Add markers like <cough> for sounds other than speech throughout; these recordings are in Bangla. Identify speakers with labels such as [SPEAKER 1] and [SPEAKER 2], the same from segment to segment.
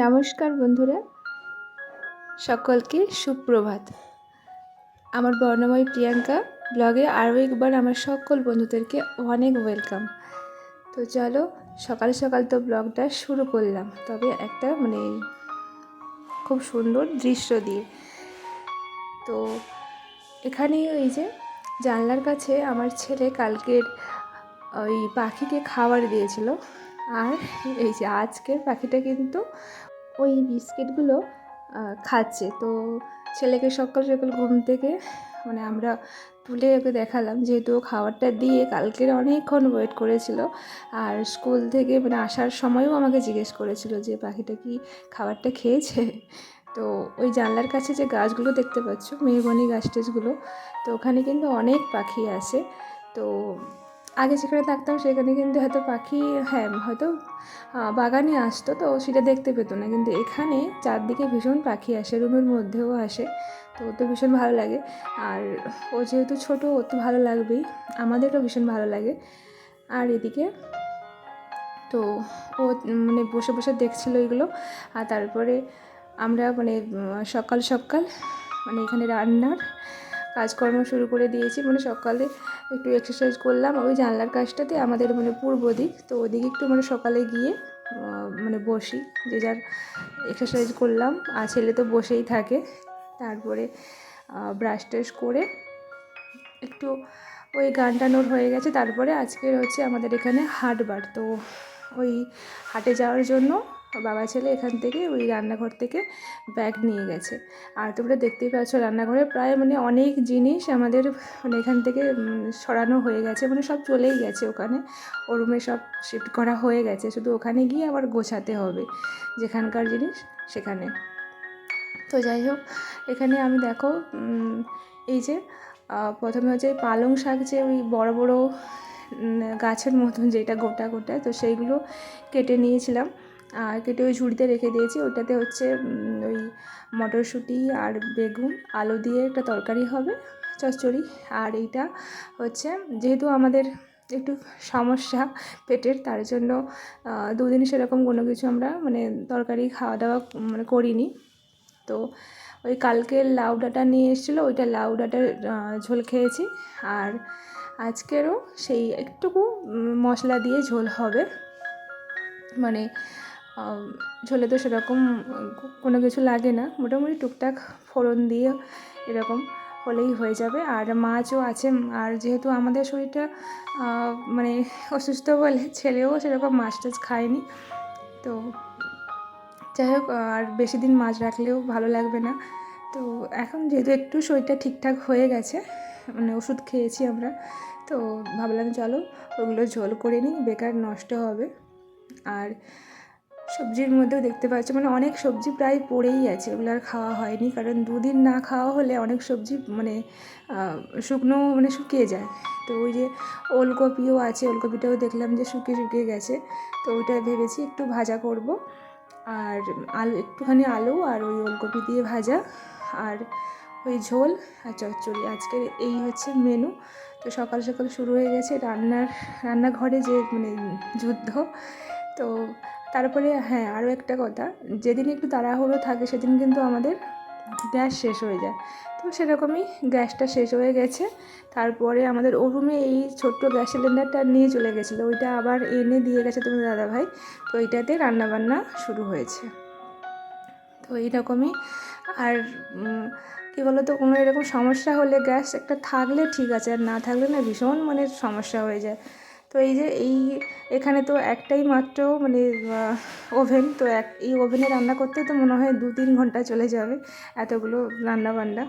[SPEAKER 1] নমস্কার বন্ধুরা। সকলকে সুপ্রভাত। আমার বর্ণময় প্রিয়াঙ্কা ব্লগে আরও একবার আমার সকল বন্ধুদেরকে অনেক ওয়েলকাম। তো চলো, সকাল সকাল তো ব্লগটা শুরু করলাম, তবে একটা মানে খুব সুন্দর দৃশ্য দিয়ে। তো এখানে ওই যে জানলার কাছে আমার ছেলে কালকের ওই পাখিকে খাবার দিয়েছিল। আর এই যে আজকের পাখিটা কিন্তু ওই বিস্কিটগুলো খাচ্ছে। তো ছেলেকে সকাল সকাল ঘুম থেকে মানে আমরা তুলে ওকে দেখালাম, যেহেতু খাবারটা দিয়ে কালকের অনেকক্ষণ ওয়েট করেছিল। আর স্কুল থেকে মানে আসার সময়ও আমাকে জিজ্ঞেস করেছিল যে, পাখিটা কি খাবারটা খেয়েছে? তো ওই জানলার কাছে যে গাছগুলো দেখতে পাচ্ছ, মেহগনি গাছ টাছগুলো তো ওখানে কিন্তু অনেক পাখি আছে। তো আগে যেখানে থাকতাম সেখানে কিন্তু হয়তো পাখি হ্যাঁ হয়তো বাগানে আসতো, তো সেটা দেখতে পেতো না। কিন্তু এখানে চারদিকে ভীষণ পাখি আসে, রুমের মধ্যেও আসে, তো ওর তো ভীষণ ভালো লাগে। আর ও যেহেতু ছোটো, ওর তো ভালো লাগবেই, আমাদেরও ভীষণ ভালো লাগে। আর এদিকে, তো ও মানে বসে বসে দেখছিল এগুলো, আর তারপরে আমরা মানে সকাল সকাল মানে এখানে রান্নার কাজকর্ম শুরু করে দিয়েছি। মানে সকালে একটু এক্সারসাইজ করলাম। ওই জানলার কাজটাতে আমাদের মানে পূর্ব দিক। তো ওদিকে একটু মানে সকালে গিয়ে মানে বসি। যে যার এক্সারসাইজ করলাম। আর ছেলে তো বসেই থাকে। তারপরে ব্রাশ ট্রাশ করে একটু ওই গান টানোর হয়ে গেছে। তারপরে আজকের হচ্ছে আমাদের এখানে হাটবার তো ওই হাটে যাওয়ার জন্য বাবা ছেলে এখান থেকে ওই রান্নাঘর থেকে ব্যাগ নিয়ে গেছে। আর তোমরা দেখতেই পাচ্ছ রান্নাঘরে প্রায় মানে অনেক জিনিস আমাদের মানে এখান থেকে সরানো হয়ে গেছে মানে সব চলেই গেছে ওখানে। ও রুমে সব শিফট করা হয়ে গেছে, শুধু ওখানে গিয়ে আবার গোছাতে হবে, যেখানকার জিনিস সেখানে। তো যাই হোক, এখানে আমি দেখো এই যে প্রথমে হচ্ছে পালং শাক যে ওই বড় বড় গাছের মতন যেটা গোটা গোটা, তো সেইগুলো কেটে নিয়েছিলাম। আর কেটে ওই ঝুড়িতে রেখে দিয়েছি। ওটাতে হচ্ছে ওই মটরশুঁটি আর বেগুন, আলু দিয়ে একটা তরকারি হবে, চচ্চড়ি। আর এইটা হচ্ছে, যেহেতু আমাদের একটু সমস্যা পেটের, তার জন্য দুদিন সেরকম কোনো কিছু আমরা মানে তরকারি খাওয়া দাওয়া মানে করিনি। তো ওই কালকে লাউ ডাঁটা নিয়ে এসেছিল, ওইটা লাউ ডাঁটার ঝোল খেয়েছি। আর আজকেরও সেই একটুকু মশলা দিয়ে ঝোল হবে। মানে ঝোলে তো সেরকম কোনো কিছু লাগে না। মোটামুটি টুকটাক ফোড়ন দিয়ে এরকম হলেই হয়ে যাবে। আর মাছও আছে। আর যেহেতু আমাদের শরীরটা মানে অসুস্থ বলে ছেলেও সেরকম মাছ টাছ খায়নি। তো যাই হোক, আর বেশি দিন মাছ রাখলেও ভালো লাগবে না। তো এখন যেহেতু একটু শরীরটা ঠিকঠাক হয়ে গেছে মানে ওষুধ খেয়েছি আমরা, তো ভাবলাম চলো ওগুলো ঝোল করে নিই, বেকার নষ্ট হবে। আর সবজির মধ্যেও দেখতে পাচ্ছ মানে অনেক সবজি প্রায় পড়েই আছে। ওগুলো আর খাওয়া হয়নি, কারণ দুদিন না খাওয়া হলে অনেক সবজি মানে শুকনো মানে শুকিয়ে যায়। তো ওই যে ওলকপিও আছে, ওলকপিটাও দেখলাম যে শুকিয়ে শুকিয়ে গেছে। তো ওইটা ভেবেছি একটু ভাজা করব। আর আলু, একটুখানি আলু আর ওই ওলকপি দিয়ে ভাজা। আর ওই ঝোল আর চচ্চড়ি। আজকের এই হচ্ছে মেনু। তো সকাল সকাল শুরু হয়ে গেছে রান্নার, রান্নাঘরে যে মানে যুদ্ধ, তো তারপরে হ্যাঁ আরও একটা কথা। যেদিন একটু তাড়াহুড়ো থাকে, সেদিন কিন্তু আমাদের গ্যাস শেষ হয়ে যায়। তো সেরকমই গ্যাসটা শেষ হয়ে গেছে। তারপরে আমাদের ওরুমে এই ছোট্ট গ্যাস সিলিন্ডারটা নিয়ে চলে গেছিল। ওইটা আবার এনে দিয়ে গেছে তোমার দাদাভাই। তো এইটাতে রান্নাবান্না শুরু হয়েছে। তো এইরকমই। আর কী বলো তো কোনো এরকম সমস্যা হলে গ্যাস একটা থাকলে ঠিক আছে, আর না থাকলে না ভীষণ মানে সমস্যা হয়ে যায়। তো এই যে এই এখানে তো একটাই মাত্র মানে ওভেন। তো এক, এই ওভেনে রান্না করতে তো মনে হয় দু তিন ঘণ্টা চলে যাবে এতগুলো রান্না বান্না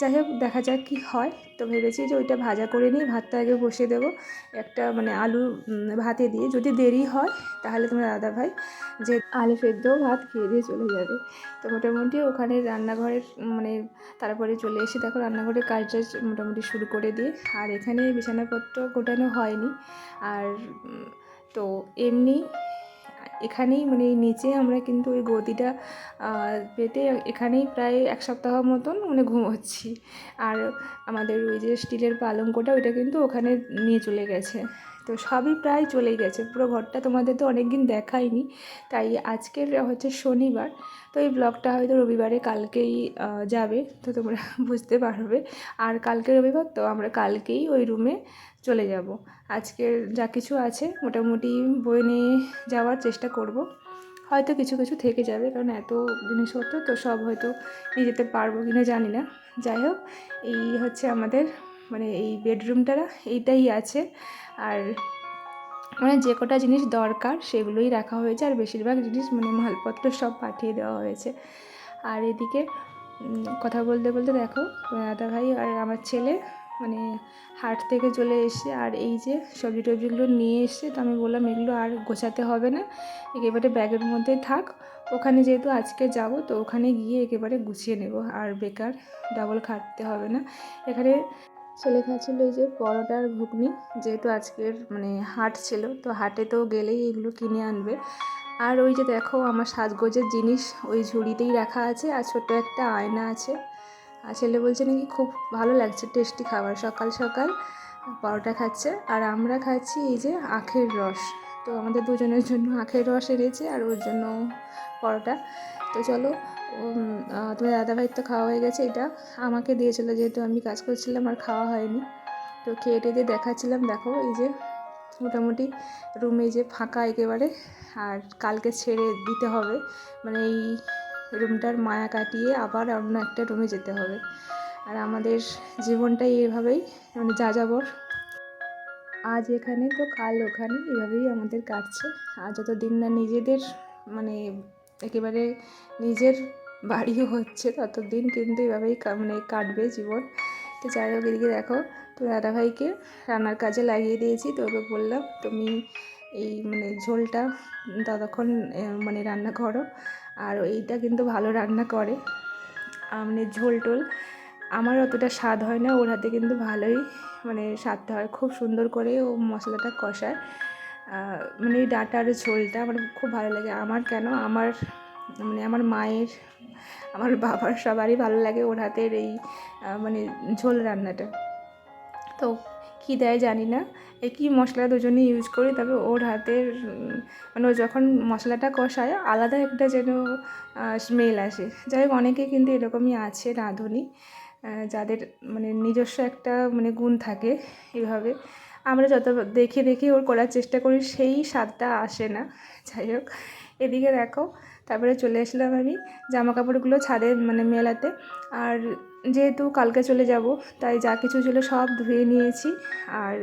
[SPEAKER 1] যাই হোক, দেখা যাক কী হয়। তো ভেবেছি যে ওইটা ভাজা করে নিই, ভাতটা আগে বসিয়ে দেবো। একটা মানে আলু ভাতে দিয়ে। যদি দেরি হয়, তাহলে তোমার দাদা ভাই যে আলু সেদ্ধ ভাত খেয়ে দিয়ে চলে যাবে। তো মোটামুটি ওখানে রান্নাঘরের মানে তারপরে চলে এসে দেখো রান্নাঘরের কাজ টাজ মোটামুটি শুরু করে দিয়ে। আর এখানে বিছানাপত্র গোটানো হয়নি। আর তো এমনি এখানেই মানে নিচে আমরা কিন্তু ওই গদিটা পেতে এখানেই প্রায় এক সপ্তাহ মতন মানে ঘুমোচ্ছি। আর আমাদের ওই যে স্টিলের পালঙ্কটা, ওইটা কিন্তু ওখানে নিয়ে চলে গেছে। তো সবই প্রায় চলে গেছে। পুরো ঘরটা তোমাদের তো অনেক দিন দেখাইনি, তাই আজকের হচ্ছে শনিবার। তো এই ব্লগটা হয়তো রবিবারে কালকেই যাবে, তো তোমরা <laughs> বুঝতে পারবে। আর কালকে রবিবার তো আমরা কালকেই ওই রুমে চলে যাব। আজকের যা কিছু আছে, মোটামুটি বই নিয়ে যাওয়ার চেষ্টা করব। হয়তো কিছু কিছু থেকে যাবে, কারণ এত জিনিসপত্র, তো সব হয়তো নিয়ে যেতে পারব কিনা জানি না। যাই হোক, এই হচ্ছে আমাদের মানে এই বেডরুমটা এইটাই আছে। আর মানে যে কটা জিনিস দরকার সেগুলোই রাখা হয়েছে, আর বেশিরভাগ জিনিস মানে মালপত্র সব পাঠিয়ে দেওয়া হয়েছে। আর এদিকে কথা বলতে বলতে দেখো, দাদা ভাই আর আমার ছেলে মানে হাট থেকে চলে এসে আর এই যে সবজি টবজিগুলো নিয়ে এসে তো আমি বললাম এগুলো আর গোছাতে হবে না, একেবারে ব্যাগের মধ্যে থাক। ওখানে যেহেতু আজকে যাব, তো ওখানে গিয়ে একেবারে গুছিয়ে নেব, আর বেকার ডাবল খাটতে হবে না। এখানে ছেলে খাচ্ছিলো এই যে পরোটার ঘুগনি, যেহেতু আজকের মানে হাট ছিল, তো হাটে তো গেলেই এগুলো কিনে আনবে। আর ওই যে দেখো আমার সাজগোজের জিনিস ওই ঝুড়িতেই রাখা আছে, আর ছোট্ট একটা আয়না আছে। আর ছেলে বলছে নাকি খুব ভালো লাগছে, টেস্টি খাবার, সকাল সকাল পরোটা খাচ্ছে। আর আমরা খাচ্ছি এই যে আখের রস। তো আমাদের দুজনের জন্য আখের রস এনেছে আর ওর জন্য পরোটা। তো চলো তোমার দাদাভাইয়ের তো খাওয়া হয়ে গেছে এটা। আমাকে দিয়েছিলো যেহেতু আমি কাজ করছিলাম আর খাওয়া হয়নি। তো খেয়ে টেয়ে দেখাচ্ছিলাম, দেখো এই যে মোটামুটি রুমে যে ফাঁকা একেবারে আর কালকে ছেড়ে দিতে হবে। মানে এই রুমটার মায়া কাটিয়ে আবার অন্য একটা রুমে যেতে হবে। আর আমাদের জীবনটাই এভাবেই মানে যা যাবর আজ এখানে তো কাল ওখানে, এভাবেই আমাদের কাটছে। আর যতদিন না নিজেদের মানে একেবারে নিজের বাড়িও হচ্ছে, ততদিন কিন্তু এভাবেই মানে কাটবে জীবন। তো যাই হোক, এদিকে দেখো, তো দাদাভাইকে রান্নার কাজে লাগিয়ে দিয়েছি, তো ওকে বললাম, তুমি এই মানে ঝোলটা ততক্ষণ মানে রান্না করো। আর এইটা কিন্তু ভালো রান্না করে। মানে ঝোল টোল আমার অতটা স্বাদ হয় না। ওর হাতে কিন্তু ভালোই মানে স্বাদটা হয়। খুব সুন্দর করে ও মশলাটা কষায়। মানে ডাঁটার ঝোলটা আমার খুব ভালো লাগে। আমার কেন? আমার মানে আমার মায়ের, আমার বাবার সবারই ভালো লাগে ওর হাতের এই মানে ঝোল রান্নাটা। তো কী দেয় জানি না। কী মশলা দুজনে ইউজ করি, তবে ওর হাতের মানে ও যখন মশলাটা কষায়, আলাদা একটা যেন স্মেল আসে। যাই হোক, অনেকে কিন্তু এরকমই আছে রাঁধুনি। যাদের মানে নিজস্ব একটা মানে গুণ থাকে এভাবে। আমরা যত দেখে দেখে ওর করার চেষ্টা করি, সেই স্বাদটা আসে না। যাই হোক, এদিকে দেখো, তারপরে চলে আসলাম আমি জামা কাপড়গুলো ছাদে মানে মেলাতে। আর যেহেতু কালকে চলে যাব, তাই যা কিছু ছিল সব ধুয়ে নিয়েছি। আর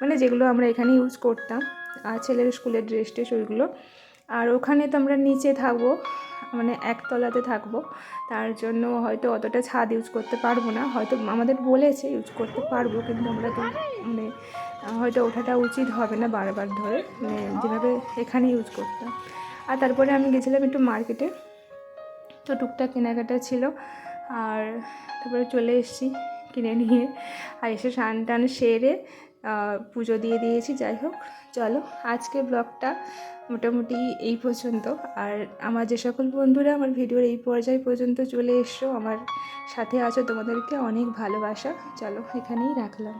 [SPEAKER 1] মানে যেগুলো আমরা এখানে ইউজ করতাম, আর ছেলের স্কুলের ড্রেস টেস ওইগুলো। আর ওখানে তো আমরা নিচে থাকব মানে একতলাতে থাকব। তার জন্য হয়তো অতটা ছাদ ইউজ করতে পারব না। হয়তো আমাদের বলেছে ইউজ করতে পারব, কিন্তু আমরা তো মানে হয়তো ওঠাটা উচিত হবে না বারবার ধরে মানে যেভাবে এখানে ইউজ করতাম। আর তারপরে আমি গেছিলাম একটু মার্কেটে তো টুকটাক কেনাকাটা ছিল। আর তারপরে চলে এসেছি কিনে নিয়ে। আর এসে স্নান টান সেরে পুজো দিয়ে দিয়েছি, যাই হোক। চলো আজকে ব্লগটা মোটামুটি এই পর্যন্ত। আর আমার যে সকল বন্ধুরা আমার ভিডিওর এই পর্যায় পর্যন্ত চলে এসছো, আমার সাথে আছো, তোমাদেরকে অনেক ভালোবাসা। চলো, এখানেই রাখলাম।